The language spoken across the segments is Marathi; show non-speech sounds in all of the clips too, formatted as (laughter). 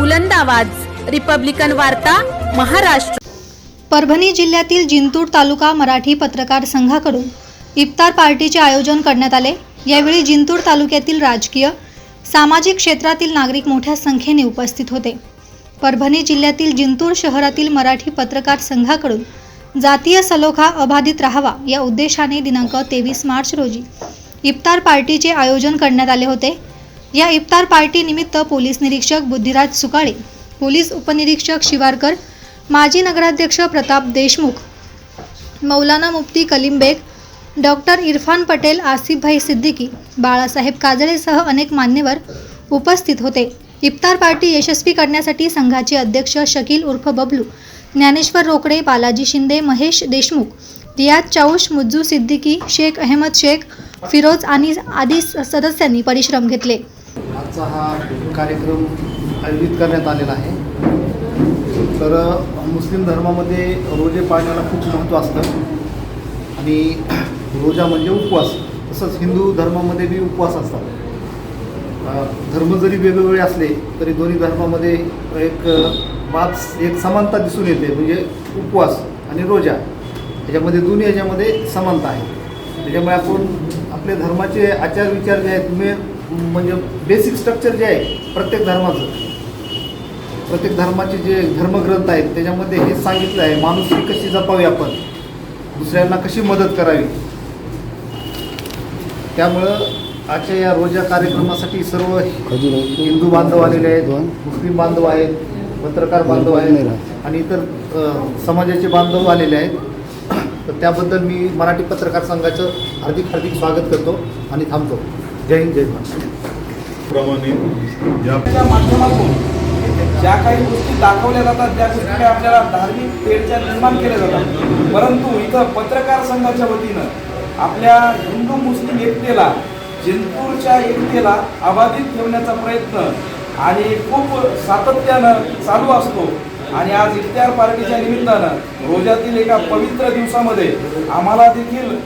बुलंद आवाज. रिपब्लिकन वार्ता महाराष्ट्र. परभणी जिल्ह्यातील जिंतूर तालुका मराठी पत्रकार संघाकडून इफ्तार पार्टीचे आयोजन करण्यात आले. यावेळी जिंतूर तालुक्यातील राजकीय सामाजिक क्षेत्रातील नागरिक मोठ्या संख्येने उपस्थित होते. परभणी जिल्ह्यातील जिंतूर शहरातील मराठी पत्रकार संघाकडून जातीय सलोखा अबाधित राहावा या उद्देशाने दिनांक तेवीस मार्च रोजी इफ्तार पार्टीचे आयोजन करण्यात आले होते. या इफ्तार पार्टीनिमित्त पोलीस निरीक्षक बुद्धिराज सुकाळे पोलीस उपनिरीक्षक शिवारकर माजी नगराध्यक्ष प्रताप देशमुख मौलाना मुफ्ती कलीम बेग डॉक्टर इरफान पटेल आसिफभाई सिद्दीकी बाळासाहेब काजळेसह अनेक मान्यवर उपस्थित होते. इफ्तार पार्टी यशस्वी करण्यासाठी संघाचे अध्यक्ष शकील उर्फ बबलू ज्ञानेश्वर रोकडे बालाजी शिंदे महेश देशमुख रियाज चाऊश मुज्जू सिद्दीकी शेख अहमद शेख फिरोज आणि आदी स- सदस्यांनी परिश्रम घेतले. आजचा हा कार्यक्रम आयोजित करण्यात आलेला आहे. तर मुस्लिम धर्मामध्ये रोजे पाळण्याला खूप महत्त्व असतं. आणि (clears throat) रोजा म्हणजे उपवास तसंच हिंदू धर्मामध्ये बी उपवास असतात. धर्म जरी वेगवेगळे असले तरी दोन्ही धर्मामध्ये एक अ, बात एक समानता दिसून येते म्हणजे उपवास आणि रोजा. ह्याच्यामध्ये दोन्ही ह्याच्यामध्ये समानता आहे. त्याच्यामुळे आपण आपले धर्माचे आचार विचार जे आहेत मे म्हणजे बेसिक स्ट्रक्चर जे आहे प्रत्येक धर्माचं. प्रत्येक धर्माचे जे धर्मग्रंथ आहेत त्याच्यामध्ये हे सांगितलं आहे माणुसकी कशी जपावी आपण? दुसऱ्यांना कशी मदत करावी? त्यामुळं आजच्या या रोजा कार्यक्रमासाठी सर्व हिंदू बांधव आलेले आहेत मुस्लिम बांधव आहेत पत्रकार बांधव आहेत आणि इतर समाजाचे बांधव आलेले आहेत. तर त्याबद्दल मी मराठी पत्रकार संघाचं हार्दिक हार्दिक स्वागत करतो आणि थांबतो. जय हिंद जय महाराष्ट्र प्रमाणे या त्या माध्यमातून ज्या काही गोष्टी दाखवल्या जातात ज्या गोष्टी आपल्याला धार्मिक पेढच्या निर्माण केल्या जातात. परंतु इथं पत्रकार संघाच्या वतीनं आपल्या हिंदू मुस्लिम एकतेला जिंतूरच्या एकतेला अबाधित ठेवण्याचा प्रयत्न आणि खूप सातत्यानं चालू असतो. आणि आज इफ्तार पार्टीच्या निमित्तानं रोजातील एका पवित्र दिवसामध्ये आम्हाला देखील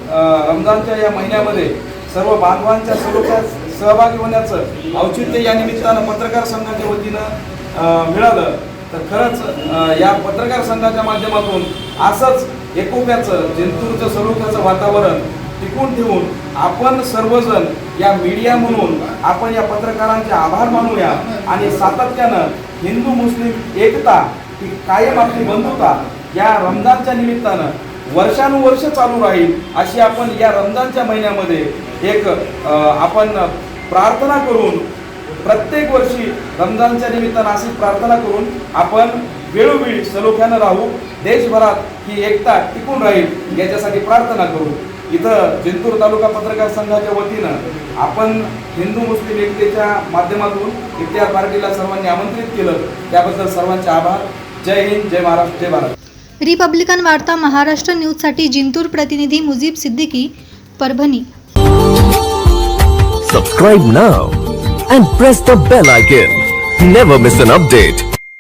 रमजानच्या या महिन्यामध्ये सर्व बांधवांच्या स्वरूपात सहभागी होण्याचं औचित्य या निमित्तानं पत्रकार संघाच्या वतीनं मिळालं. तर खरंच या पत्रकार संघाच्या माध्यमातून असंच एकोप्याचं जंतूरचं स्वरूपाचं वातावरण टिकून ठेवून आपण सर्वजण या मीडिया म्हणून आपण या पत्रकारांचे आभार मानूया आणि सातत्यानं हिंदू मुस्लिम एकता ही कायम आपली बंधुता या रमजानच्या निमित्तानं वर्षानुवर्ष चालू राहील अशी आपण या रमजानच्या महिन्यामध्ये एक आपण प्रार्थना करून प्रत्येक वर्षी रमजानच्या निमित्तानं अशी प्रार्थना करून आपण वेळोवेळी सलोख्यानं राहू देशभरात ही एकता टिकून राहील याच्यासाठी प्रार्थना करू. इथं जिंतूर तालुका पत्रकार संघाच्या वतीनं आपण हिंदू मुस्लिम एकतेच्या माध्यमातून इफ्तियार पार्टीला सर्वांनी आमंत्रित केलं. त्याबद्दल सर्वांचे आभार. जय हिंद जय महाराष्ट्र जय भारत. रिपब्लिकन वार्ता महाराष्ट्र न्यूज सा जिंतूर प्रतिनिधी Mujeeb Siddiqui Parbhani. Subscribe now and press the bell icon never miss an update